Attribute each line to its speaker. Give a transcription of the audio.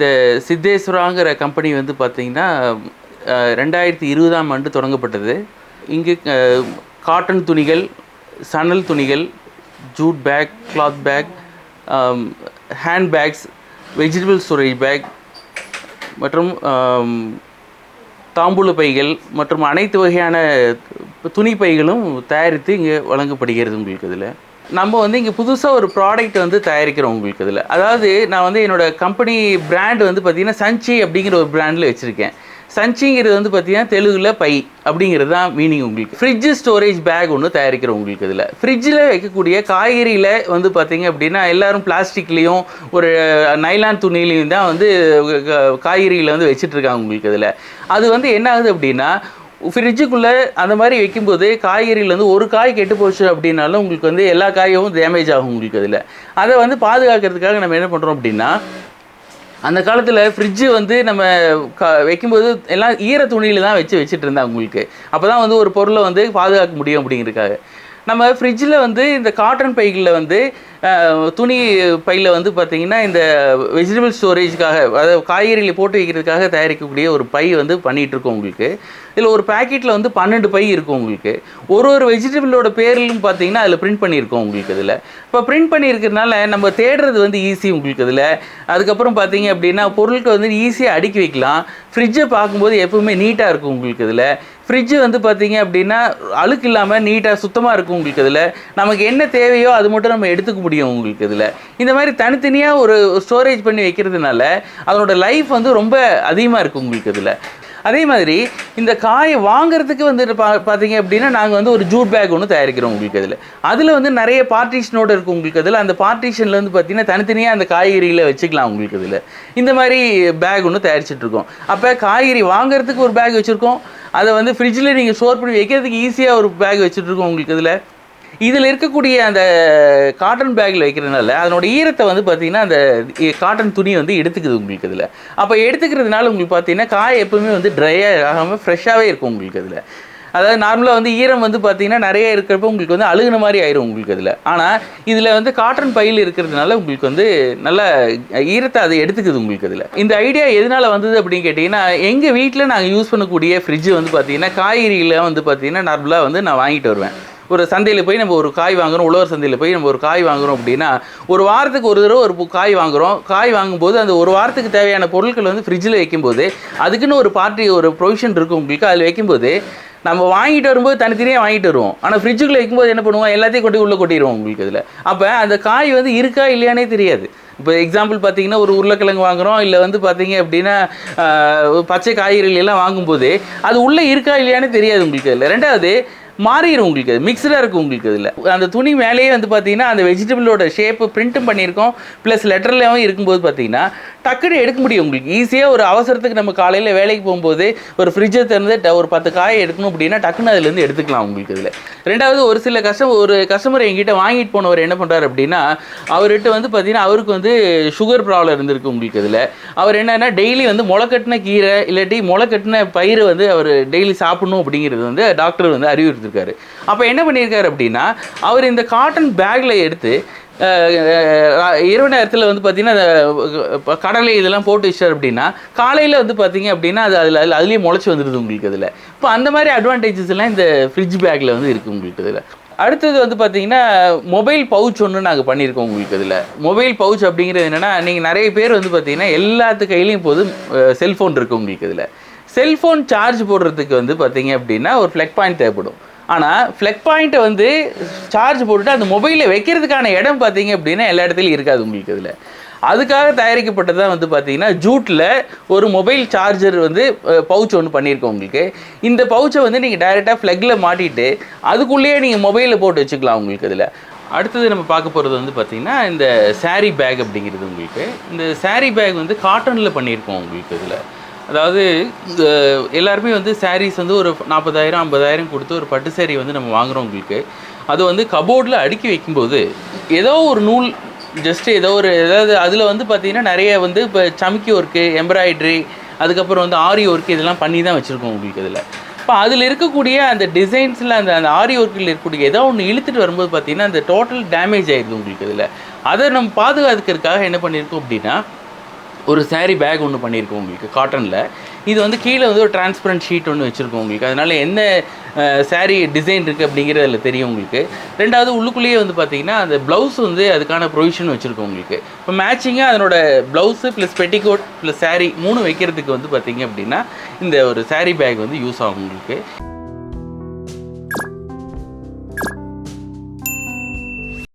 Speaker 1: இந்த சித்தேஸ்வராங்கிற கம்பெனி வந்து பார்த்திங்கன்னா ரெண்டாயிரத்தி இருபதாம் ஆண்டு தொடங்கப்பட்டது. இங்கு காட்டன் துணிகள் சணல் துணிகள் jute bag cloth bag hand bags vegetable storage bag மற்றும் தாம்பூல பைகள் மற்றும் அனைத்து வகையான துணி பைகளும் தயாரித்து இங்கே வழங்கப்படுகிறது உங்களுக்கு இதில். நம்ம வந்து இங்கே புதுசாக ஒரு ப்ராடக்ட் வந்து தயாரிக்கிறோம் உங்களுக்கு இதில். அதாவது நான் வந்து என்னோடய கம்பெனி பிராண்ட் வந்து பார்த்திங்கன்னா சஞ்சி அப்படிங்கிற ஒரு பிராண்டில் வச்சுருக்கேன். சஞ்சிங்கிறது வந்து பார்த்திங்கன்னா தெலுங்கில் பை அப்படிங்கிறது தான் மீனிங் உங்களுக்கு. ஃப்ரிட்ஜு ஸ்டோரேஜ் பேக் ஒன்று தயாரிக்கிறோம் உங்களுக்கு இதில். ஃப்ரிட்ஜில் வைக்கக்கூடிய காய்கறியில் வந்து பார்த்தீங்க அப்படின்னா எல்லோரும் பிளாஸ்டிக்லேயும் ஒரு நைலான் துணிலையும் தான் வந்து க- காய்கறிகளை வந்து வச்சுட்ருக்காங்க உங்களுக்கு இதில். அது வந்து என்ன ஆகுது அப்படின்னா ஃப்ரிட்ஜுக்குள்ளே அந்த மாதிரி வைக்கும்போது காய்கறியில் வந்து ஒரு காய் கெட்டு போச்சு அப்படின்னாலும் உங்களுக்கு வந்து எல்லா காயும் டேமேஜ் ஆகும் உங்களுக்கு அதில். அதை வந்து பாதுகாக்கிறதுக்காக நம்ம என்ன பண்ணுறோம் அப்படின்னா அந்த காலத்தில் ஃப்ரிட்ஜு வந்து நம்ம க வைக்கும்போது எல்லாம் ஈர துணியில் தான் வச்சு வச்சுட்டு இருந்தாங்க உங்களுக்கு. அப்போ தான் வந்து ஒரு பொருளை வந்து பாதுகாக்க முடியும் அப்படிங்கிறதுக்காக. நம்ம ஃப்ரிட்ஜில் வந்து இந்த காட்டன் பைகளில் வந்து துணி பையில் வந்து பார்த்திங்கன்னா இந்த வெஜிடபிள் ஸ்டோரேஜ்க்காக அதாவது காய்கறிகளை போட்டு வைக்கிறதுக்காக தயாரிக்கக்கூடிய ஒரு பை வந்து பண்ணிகிட்ருக்கோம் உங்களுக்கு. இதில் ஒரு பேக்கெட்டில் வந்து பன்னெண்டு பை இருக்கும் உங்களுக்கு. ஒரு ஒரு வெஜிடபிளோட பேர்லையும் பார்த்தீங்கன்னா அதில் பிரிண்ட் பண்ணியிருக்கோம் உங்களுக்கு இதில். இப்போ பிரிண்ட் பண்ணியிருக்கிறதுனால நம்ம தேடுறது வந்து ஈஸி உங்களுக்கு இதில். அதுக்கப்புறம் பார்த்தீங்க அப்படின்னா பொருட்கள் வந்து ஈஸியாக அடுக்கி வைக்கலாம். ஃப்ரிட்ஜை பார்க்கும்போது எப்பவுமே நீட்டாக இருக்கும் உங்களுக்கு இதில். ஃப்ரிட்ஜு வந்து பார்த்தீங்க அப்படின்னா அழுக்கு இல்லாமல் நீட்டாக சுத்தமாக இருக்கும் உங்களுக்கு இதில். நமக்கு என்ன தேவையோ அது மட்டும் நம்ம எடுத்துக்க முடியும். உங்களுக்கு இதில். இந்த மாதிரி தனித்தனியாக ஒரு ஸ்டோரேஜ் பண்ணி வைக்கிறதுனால அதனோட லைஃப் வந்து ரொம்ப அதிகமாக இருக்கும் உங்களுக்கு இதில். அதே மாதிரி இந்த காயை வாங்குறதுக்கு வந்து பா பார்த்தீங்க அப்படின்னா நாங்கள் வந்து ஒரு ஜூட் பேக் ஒன்று தயாரிக்கிறோம் உங்களுக்கு அதில் அதில் வந்து நிறைய பார்ட்டிஷனோடு இருக்கும் உங்களுக்கு அதில் அந்த பார்ட்டிஷனில் வந்து பார்த்தீங்கன்னா தனித்தனியாக அந்த காய்கறிகளை வச்சுக்கலாம் உங்களுக்கு இதில். இந்த மாதிரி பேக் ஒன்று தயாரிச்சிட்ருக்கோம் அப்போ காய்கறி வாங்குறதுக்கு ஒரு பேக் வச்சுருக்கோம். அதை வந்து ஃப்ரிட்ஜில் நீங்கள் ஸ்டோர் பண்ணி வைக்கிறதுக்கு ஈஸியாக ஒரு பேக் வச்சுட்டு இருக்கோம் உங்களுக்கு இதில். இதில் இருக்கக்கூடிய அந்த காட்டன் பேக்கில் வைக்கிறதுனால அதனோட ஈரத்தை வந்து பார்த்தீங்கன்னா அந்த காட்டன் துணி வந்து எடுத்துக்குது உங்களுக்கு இதில். அப்போ எடுத்துக்கிறதுனால உங்களுக்கு பார்த்தீங்கன்னா காய் எப்பவுமே வந்து ட்ரையாக ஆகாமல் ஃப்ரெஷ்ஷாகவே இருக்கும் உங்களுக்கு அதில் அதாவது நார்மலாக வந்து ஈரம் வந்து பார்த்தீங்கன்னா நிறைய இருக்கிறப்ப உங்களுக்கு வந்து அழுகுன மாதிரி ஆயிரும் உங்களுக்கு அதில் ஆனால் இதில் வந்து காட்டன் பையில் இருக்கிறதுனால உங்களுக்கு வந்து நல்ல ஈரத்தை அதை எடுத்துக்குது உங்களுக்கு இதில். இந்த ஐடியா எதனால் வந்தது அப்படின்னு கேட்டிங்கன்னா எங்கள் வீட்டில் நாங்கள் யூஸ் பண்ணக்கூடிய ஃப்ரிட்ஜ் வந்து பார்த்தீங்கன்னா காய்கறிகளை வந்து பார்த்தீங்கன்னா நார்மலாக வந்து நான் வாங்கிட்டு வருவேன். ஒரு சந்தையில் போய் நம்ம ஒரு காய் வாங்குறோம் உழவர் சந்தையில் போய் நம்ம ஒரு காய் வாங்குறோம் அப்படின்னா ஒரு வாரத்துக்கு ஒரு தடவை ஒரு காய் வாங்குகிறோம் காய் வாங்கும்போது அந்த ஒரு வாரத்துக்கு தேவையான பொருட்கள் வந்து ஃப்ரிட்ஜில் வைக்கும்போது அதுக்குன்னு ஒரு பார்ட்டி ஒரு ப்ரொவிஷன் இருக்கும் உங்களுக்கு அதில் வைக்கும்போது நம்ம வாங்கிட்டு வரும்போது தனித்தனியாக வாங்கிட்டு வருவோம். ஆனால் ஃப்ரிட்ஜுக்குள்ளே வைக்கும்போது என்ன பண்ணுவோம்? எல்லாத்தையும் கொட்டி உள்ளே கொட்டிடுவோம் உங்களுக்கு இதில். அப்போ அந்த காய் வந்து இருக்கா இல்லையானே தெரியாது. இப்போ எக்ஸாம்பிள் பார்த்தீங்கன்னா ஒரு உருளைக்கிழங்கு வாங்குறோம் இல்லை வந்து பார்த்தீங்க அப்படின்னா பச்சை காய்கறிகள் எல்லாம் வாங்கும்போது அது உள்ளே இருக்கா இல்லையானே தெரியாது உங்களுக்கு அதில் ரெண்டாவது மாறிடும் உங்களுக்கு அது. மிக்சடாக இருக்கும் உங்களுக்கு இதில் அந்த துணி மேலேயே வந்து பார்த்தீங்கன்னா அந்த வெஜிடபிளோட ஷேப்பு பிரிண்ட்டும் பண்ணியிருக்கோம். ப்ளஸ் லெட்டர்லேயும் இருக்கும்போது பார்த்தீங்கன்னா டக்குன்னு எடுக்க முடியும் உங்களுக்கு. ஈஸியாக ஒரு அவசரத்துக்கு நம்ம காலையில் வேலைக்கு போகும்போது ஒரு ஃப்ரிட்ஜை திறந்து ட- ஒரு பத்து காயை எடுக்கணும் அப்படின்னா டக்குன்னு அதுலேருந்து எடுத்துக்கலாம் உங்களுக்கு இதில் ரெண்டாவது ஒரு சில கஸ்டம் ஒரு கஸ்டமர் எங்கிட்ட வாங்கிட்டு போனவர் என்ன பண்ணுறாரு அப்படின்னா அவர்கிட்ட வந்து பார்த்தீங்கன்னா அவருக்கு வந்து சுகர் ப்ராப்ளம் இருந்திருக்கு உங்களுக்கு இதில் அவர் என்னென்னா டெய்லி வந்து முளைக்கட்டின கீரை இல்லாட்டி முளைக்கட்டின பயிர் வந்து அவர் டெய்லி சாப்பிடணும் அப்படிங்கிறது வந்து டாக்டர் வந்து அறிவுறுத்திருக்காரு அப்போ என்ன பண்ணியிருக்காரு அப்படின்னா அவர் இந்த காட்டன் பேக்கில் எடுத்து இரவு நேரத்தில் வந்து பார்த்திங்கன்னா அந்த கடலை இதெல்லாம் போட்டு வச்சார் அப்படின்னா காலையில் வந்து பார்த்தீங்க அப்படின்னா அது அதில் அதில் அதுலேயே முளைச்சி வந்துடுது உங்களுக்கு அதில். இப்போ அந்த மாதிரி அட்வான்டேஜஸ் எல்லாம் இந்த ஃப்ரிட்ஜ் பேக்கில் வந்து இருக்குது உங்களுக்கு இதில் அடுத்தது வந்து பார்த்தீங்கன்னா மொபைல் பவுச் ஒன்று நாங்கள் பண்ணியிருக்கோம் உங்களுக்கு இதில் மொபைல் பவுச் அப்படிங்கிறது என்னென்னா நீங்கள் நிறைய பேர் வந்து பார்த்தீங்கன்னா எல்லாத்து கையிலையும் இப்போது செல்ஃபோன் இருக்குது உங்களுக்கு இதில் செல்ஃபோன் சார்ஜ் போடுறதுக்கு வந்து பார்த்தீங்க அப்படின்னா ஒரு ஃப்ளக் பாயிண்ட் தேவைப்படும். ஆனால் ஃப்ளக் பாயிண்ட்டை வந்து சார்ஜ் போட்டுட்டு அந்த மொபைலில் வைக்கிறதுக்கான இடம் பார்த்தீங்க அப்படின்னா எல்லா இடத்துலையும் இருக்காது உங்களுக்கு இதில். அதுக்காக தயாரிக்கப்பட்டது தான் வந்து பார்த்தீங்கன்னா ஜூட்டில் ஒரு மொபைல் சார்ஜர் வந்து பவுச் ஒன்று பண்ணியிருக்கோம் உங்களுக்கு. இந்த பவுச்சை வந்து நீங்கள் டைரெக்டாக ஃப்ளக்கில் மாட்டிட்டு அதுக்குள்ளேயே நீங்கள் மொபைலில் போட்டு வச்சுக்கலாம் உங்களுக்கு இதில். அடுத்தது நம்ம பார்க்க போகிறது வந்து பார்த்திங்கன்னா இந்த saree பேக் அப்படிங்கிறது உங்களுக்கு. இந்த saree பேக் வந்து காட்டனில் பண்ணியிருக்கோம் உங்களுக்கு இதில். அதாவது இந்த எல்லாருமே வந்து சாரீஸ் வந்து ஒரு நாற்பதாயிரம் ஐம்பதாயிரம் கொடுத்து ஒரு பட்டு சேரீ வந்து நம்ம வாங்குறோம் உங்களுக்கு. அது வந்து கபோர்டில் அடுக்கி வைக்கும்போது ஏதோ ஒரு நூல் ஜஸ்ட் ஏதோ ஒரு ஏதாவது அதில் வந்து பார்த்தீங்கன்னா நிறைய வந்து இப்போ சமிக்கி ஒர்க்கு எம்ப்ராய்ட்ரி அதுக்கப்புறம் வந்து ஆரி ஒர்க் இதெல்லாம் பண்ணி தான் வச்சுருக்கோம் உங்களுக்கு இதில். இப்போ அதில் இருக்கக்கூடிய அந்த டிசைன்ஸில் அந்த அந்த ஆரி ஒர்க்கில் இருக்கக்கூடிய ஏதோ ஒன்று இழுத்துட்டு வரும்போது பார்த்தீங்கன்னா அந்த டோட்டல் டேமேஜ் ஆயிடுது உங்களுக்கு இதில். அதை நம்ம பாதுகாத்துக்கிறதுக்காக என்ன பண்ணியிருக்கோம் அப்படின்னா ஒரு saree பேக் ஒன்று பண்ணியிருக்கோம் உங்களுக்கு காட்டனில் இது வந்து கீழே வந்து ஒரு டிரான்ஸ்பரண்ட் ஷீட் ஒன்று வச்சுருக்கோம் உங்களுக்கு. அதனால் என்ன saree டிசைன் இருக்குது அப்படிங்கிறது அதில் தெரியும் உங்களுக்கு. ரெண்டாவது உள்ளுக்குள்ளேயே வந்து பார்த்தீங்கன்னா அந்த ப்ளவுஸ் வந்து அதுக்கான ப்ரொவிஷன் வச்சுருக்கோம் உங்களுக்கு. இப்போ மேட்சிங்காக அதனோட blouse plus petticoat plus saree மூணு வைக்கிறதுக்கு வந்து பார்த்தீங்க அப்படின்னா இந்த ஒரு saree பேக் வந்து யூஸ் ஆகும் உங்களுக்கு.